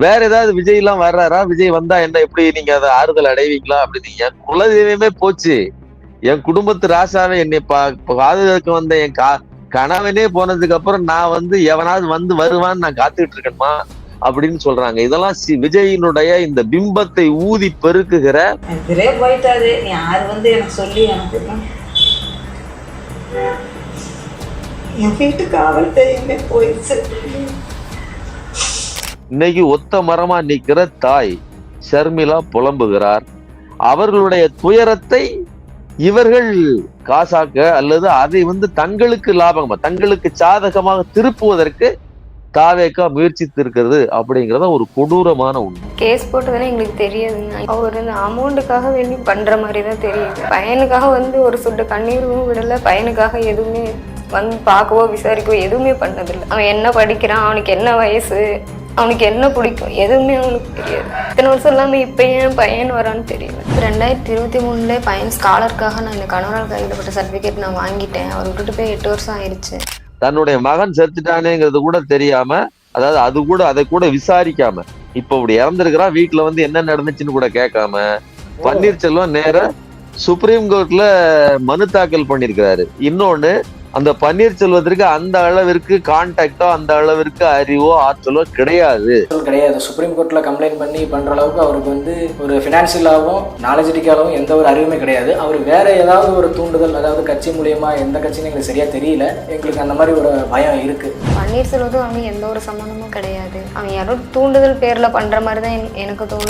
வேற ஏதாவது விஜய் எல்லாம் வர்றாரா? விஜய் வந்தா என்ன எப்படி நீங்க அதை ஆறுதல் அடைவீங்களா? அப்படின்னு என் குலதெய்வமே போச்சு. என் குடும்பத்து ராசாவே என்னை பா பாதுகாக்க வந்த என் கா கணவனே போனதுக்கு அப்புறம் நான் வந்து எவனாவது வந்து வருவான்னு நான் காத்துக்கிட்டு இருக்கணுமா அப்படின்னு சொல்றாங்க. இதெல்லாம் சி- விஜயினுடைய இந்த பிம்பத்தை ஊதி பெருக்குகிற போயிட்டாரு. நீ யார் வந்து எனக்கு சொல்லி எனக்கு என் வீட்டு காவல் தெய்வமே போயிடுச்சு. இன்னைக்கு ஒத்த மரமா நிற்கிற தாய் ஷர்மிளா புலம்புகிறார். அவர்களுடைய துயரத்தை இவர்கள் காசாக்க அல்லது அதை வந்து தங்களுக்கு லாபகமா தங்களுக்கு சாதகமாக திருப்புவதற்கு தாவேக்கா முயற்சித்து இருக்கிறது அப்படிங்கறத ஒரு கொடூரமான உண்மை. கேஸ் போட்டதுன்னு எங்களுக்கு தெரியாதுங்க அவர் இந்த அமௌண்ட்டுக்காக வேண்டி பண்ற மாதிரி தான் தெரியுது. பையனுக்காக வந்து ஒரு சொட்டு கண்ணீரும் விடல பையனுக்காக எதுவுமே வந்து பார்க்கவோ விசாரிக்கவோ எதுவுமே பண்ணதில்லை. அவன் என்ன படிக்கிறான்? அவனுக்கு என்ன வயசு? அவனுக்கு என்ன பிடிக்கும்? எதுவுமே அவனுக்கு தெரியாது. இத்தனை வருஷம் இல்லாமல் இப்போ ஏன் பையன் வரான்னு தெரியல. ரெண்டாயிரத்தி இருபத்தி மூணுல பையன் ஸ்காலருக்காக நான் இந்த கணவரால் கைவிடப்பட்ட சர்டிஃபிகேட் நான் வாங்கிட்டேன். அவர் விட்டுட்டு போய் எட்டு வருஷம் ஆயிடுச்சு தன்னுடைய மகன் செத்துட்டானேங்கிறது கூட தெரியாம அதாவது அது கூட அதை கூட விசாரிக்காம இப்ப இப்படி இறந்திருக்கிறான் வீட்டுல வந்து என்ன நடந்துச்சுன்னு கூட கேட்காம பன்னீர்செல்வம் நேர சுப்ரீம் கோர்ட்ல மனு தாக்கல் பண்ணிருக்கிறாரு இன்னொன்னு அந்த பன்னீர்செல்வத்திற்கு அந்த அளவிற்கு கான்டாக்டோ அந்த அளவிற்கு அறிவோ ஆற்றலோ கிடையாது. கிடையாது. சுப்ரீம் கோர்ட்டில் கம்ப்ளைண்ட் பண்ணி பண்ணுற அளவுக்கு அவருக்கு வந்து ஒரு ஃபினான்ஷியலாகவும் நாலேஜிட்டிக்காகவும் எந்த ஒரு அறிவுமே கிடையாது. அவர் வேற ஏதாவது ஒரு தூண்டுதல் அதாவது கட்சி மூலியமா எந்த கட்சின்னு எங்களுக்கு சரியா தெரியல. எங்களுக்கு அந்த மாதிரி ஒரு பயம் இருக்கு. பன்னீர்செல்வத்தும் அவனுக்கு எந்த ஒரு சம்மந்தமும் கிடையாது. அவன் யாரோ தூண்டுதல் பேர்ல பண்ற மாதிரி தான் எனக்கு தோணுது.